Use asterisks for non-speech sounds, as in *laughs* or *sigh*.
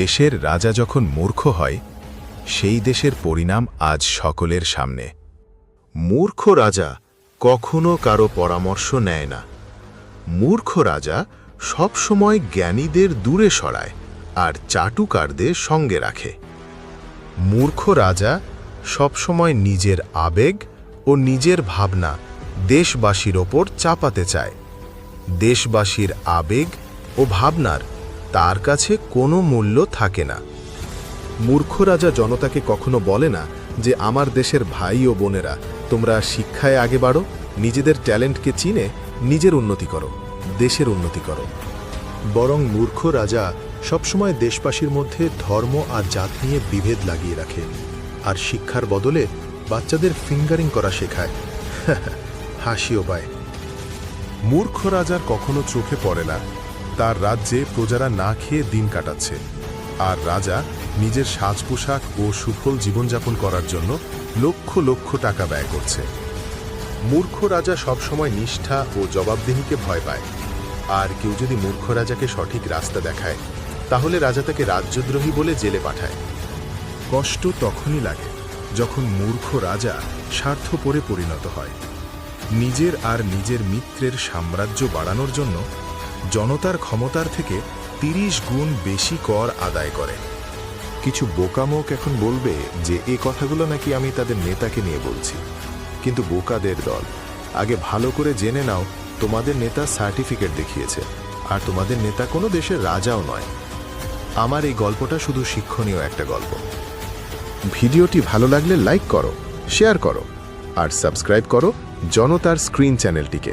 দেশের রাজা যখন মূর্খ হয়, সেই দেশের পরিণাম আজ সকলের সামনে। মূর্খ রাজা কখনো কারও পরামর্শ নেয় না। মূর্খ রাজা সবসময় জ্ঞানীদের দূরে সরায় আর চাটুকারদের সঙ্গে রাখে। মূর্খ রাজা সবসময় নিজের আবেগ ও নিজের ভাবনা দেশবাসীর ওপর চাপাতে চায়। দেশবাসীর আবেগ ও ভাবনার তার কাছে কোনো মূল্য থাকে না। মূর্খ রাজা জনতাকে কখনো বলে না যে, আমার দেশের ভাই ও বোনেরা, তোমরা শিক্ষায় আগে বাড়ো, নিজেদের ট্যালেন্টকে চিনে, নিজের উন্নতি করো, দেশের উন্নতি করো। বরং মূর্খ রাজা সবসময় দেশবাসীর মধ্যে ধর্ম আর জাত নিয়ে বিভেদ লাগিয়ে রাখে আর শিক্ষার বদলে বাচ্চাদের ফিঙ্গারিং করা শেখায়। *laughs* হাসিও পায়। মূর্খ রাজার কখনো চোখে পড়ে না। তার রাজ্যে প্রজারা না খেয়ে দিন কাটাচ্ছে। আর রাজা নিজের সাজ পোশাক ও সুফল জীবনযাপন করার জন্য লক্ষ লক্ষ টাকা ব্যয় করছে। মূর্খ রাজা সবসময় নিষ্ঠা ও জবাবদিহিকে ভয় পায়। আর কেউ যদি মূর্খ রাজাকে সঠিক রাস্তা দেখায়, তাহলে রাজা তাকে রাজ্যদ্রোহী বলে জেলে পাঠায়। কষ্ট তখনই লাগে যখন মূর্খ রাজা স্বার্থপরে পরিণত হয়। নিজের আর নিজের মিত্রের সাম্রাজ্য বাড়ানোর জন্য জনতার ক্ষমতার থেকে তিরিশ গুণ বেশি কর আদায় করে। কিছু বোকামোক এখন বলবে যে এ কথাগুলো নাকি আমি তাদের নেতাকে নিয়ে বলছি। কিন্তু বোকাদের দল, আগে ভালো করে জেনে নাও, তোমাদের নেতা সার্টিফিকেট দেখিয়েছে, আর তোমাদের নেতা কোনো দেশের রাজাও নয়। আমার এই গল্পটা শুধু শিক্ষণীয় একটা গল্প। ভিডিওটি ভালো লাগলে লাইক করো, শেয়ার করো, আর সাবস্ক্রাইব করো জনতার স্ক্রিন চ্যানেলটিকে।